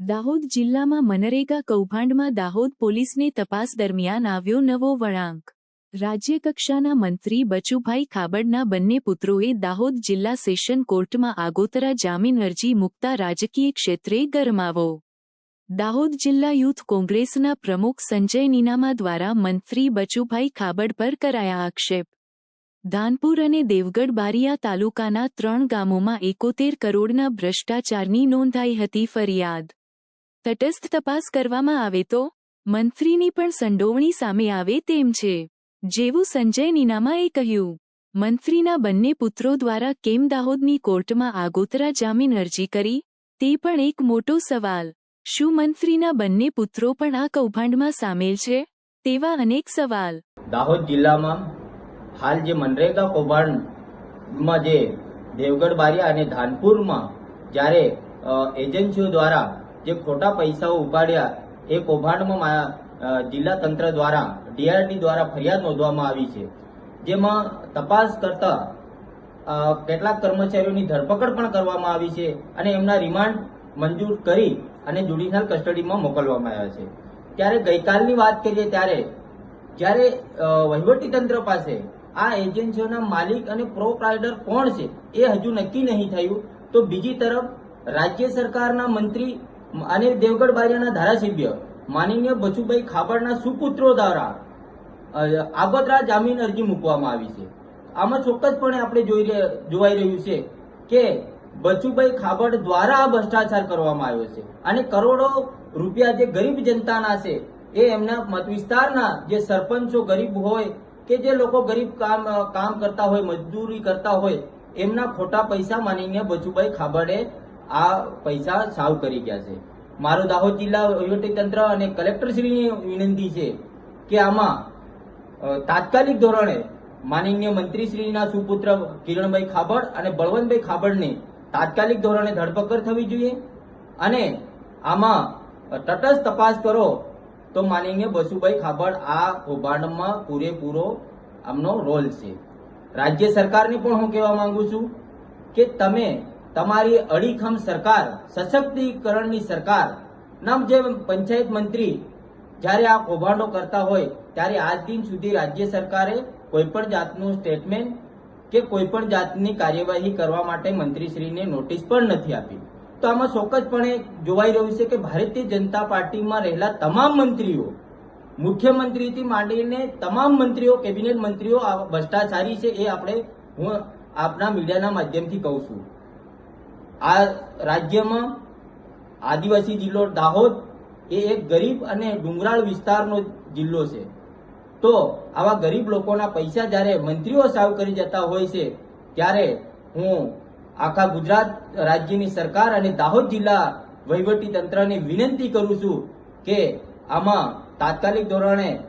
દાહોદ જિલ્લામાં મનરેગા કૌભાંડમાં દાહોદ પોલીસને તપાસ દરમિયાન આવ્યો નવો વળાંક. રાજ્યકક્ષાના મંત્રી બચુભાઈ ખાબડના બંને પુત્રોએ દાહોદ જિલ્લા સેશન કોર્ટમાં આગોતરા જામીન અરજી મૂકતા રાજકીય ક્ષેત્રે ગરમાવો. દાહોદ જિલ્લા યુથ કોંગ્રેસના પ્રમુખ સંજય નીનામા દ્વારા મંત્રી બચુભાઈ ખાબડ પર કરાયા આક્ષેપ. ધાનપુર અને દેવગઢ બારિયા તાલુકાના ત્રણ ગામોમાં એકોતેર કરોડના ભ્રષ્ટાચારની નોંધાઈ હતી ફરિયાદ. તટસ્થ તપાસ કરવામાં આવે તો? મંત્રીની પણ સંડોવણી સામે આવે તેમ છે. જેવું સંજય નીનામાએ કહ્યું, મંત્રીના બંને પુત્રો દ્વારા કેમ દાહોદની કોર્ટમાં આગોતરા જામીન અરજી કરી? તે પણ એક મોટો સવાલ. શું મંત્રીના બંને પુત્રો પણ આ કૌભાંડમાં સામેલ છે? તેવા અનેક સવાલ. દાહોદ જિલ્લામાં હાલ જે મનરેગા કૌભાંડમાં જે દેવગઢ બારિયા અને ધાનપુરમાં જ્યારે એજન્સીઓ દ્વારા જે ખોટા પૈસાઓ ઉપાડ્યા, એ કૌભાંડમાં જિલ્લા તંત્ર દ્વારા, ડીઆરડી દ્વારા ફરિયાદ નોંધવામાં આવી છે. જેમાં તપાસ કરતા કેટલાક કર્મચારીઓની ધરપકડ પણ કરવામાં આવી છે અને એમના રિમાન્ડ મંજૂર કરી અને જ્યુડિશિયલ કસ્ટડીમાં મોકલવામાં આવ્યા છે. ત્યારે ગઈકાલની વાત કરીએ ત્યારે, જ્યારે વહીવટીતંત્ર પાસે આ એજન્સીઓના માલિક અને પ્રોપ્રાઇડર કોણ છે, એ હજુ નક્કી નહીં થયું. તો બીજી તરફ રાજ્ય સરકારના મંત્રી અને દેવગઢ બારિયાના ધારાસભ્ય, માનનીય બચુભાઈ ખાબડના સુપુત્રો દ્વારા આગોતરા જામીન અરજી મૂકવામાં આવી છે. આમાં ચોક્કસપણે આપણે જોઈ જોવાઈ રહ્યું છે કે બચુભાઈ ખાબડ દ્વારા આ ભ્રષ્ટાચાર કરવામાં આવ્યો છે અને કરોડો રૂપિયા જે ગરીબ જનતાના છે, એ એમના મત વિસ્તારના જે સરપંચો ગરીબ હોય કે જે લોકો ગરીબ કામ કામ કરતા હોય, મજદૂરી કરતા હોય, એમના ખોટા પૈસા માનીને બચુભાઈ ખાબડે આ પૈસા સાવ કરી ગયા છે. મારો દાહોદ જિલ્લા વહીવટીતંત્ર અને કલેક્ટરશ્રીની વિનંતી છે કે આમાં તાત્કાલિક ધોરણે માનનીય મંત્રીશ્રીના સુપુત્ર કિરણભાઈ ખાબડ અને બળવંતભાઈ ખાબડને તાત્કાલિક ધોરણે ધરપકડ થવી જોઈએ અને આમાં તટસ્થ તપાસ કરો તો માનનીય બસુભાઈ ખાબડ આ કૌભાંડમાં પૂરેપૂરો આમનો રોલ છે. રાજ્ય સરકારને પણ હું કહેવા માંગુ છું કે તમે તમારી અડીખમ સરકાર, સશક્તિકરણની સરકાર, નામ જે પંચાયત મંત્રી જ્યારે આ કૌભાંડો કરતા હોય, ત્યારે આજ દિન સુધી રાજ્ય સરકારે કોઈ પણ જાતનું સ્ટેટમેન્ટ કે કોઈ પણ જાતની કાર્યવાહી કરવા માટે મંત્રીશ્રીને નોટિસ પણ નથી આપી. તો આમાં ચોક્કસપણે જોવાઈ રહ્યું છે કે ભારતીય જનતા પાર્ટીમાં રહેલા તમામ મંત્રીઓ, મુખ્યમંત્રીથી માંડીને તમામ મંત્રીઓ, કેબિનેટ મંત્રીઓ ભ્રષ્ટાચારી છે એ આપણે હું આપના મીડિયાના માધ્યમથી કહું છું. આ રાજ્યમાં આદિવાસી જિલ્લો દાહોદ એ એક ગરીબ અને ડુંગરાળ વિસ્તારનો જિલ્લો છે. તો આવા ગરીબ લોકોના પૈસા જ્યારે મંત્રીઓ સાવ કરી જતા હોય છે, ત્યારે હું આખા ગુજરાત રાજ્યની સરકાર અને દાહોદ જિલ્લા વહીવટી તંત્રને વિનંતી કરું છું કે આમાં તાત્કાલિક ધોરણે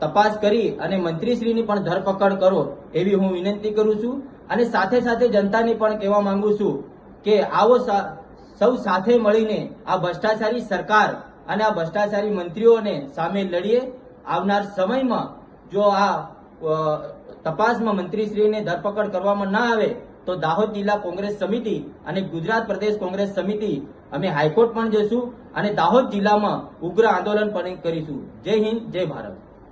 તપાસ કરી અને મંત્રીશ્રીની પણ ધરપકડ કરો એવી હું વિનંતી કરું છું. અને સાથે સાથે જનતાને પણ કહેવા માંગુ છું કે આવો સૌ સાથે મળીને આ ભ્રષ્ટાચારી સરકાર અને આ ભ્રષ્ટાચારી મંત્રીઓને સામે લડીએ, આવનાર સમયમાં જો આ તપાસમાં મંત્રીશ્રીને ધરપકડ કરવામાં ના આવે, તો દાહોદ જિલ્લા કોંગ્રેસ સમિતિ અને ગુજરાત પ્રદેશ કોંગ્રેસ સમિતિ અમે હાઈકોર્ટ પણ જઈશું અને દાહોદ જિલ્લામાં ઉગ્ર આંદોલન પણ કરીશું. જય હિન્દ, જય ભારત.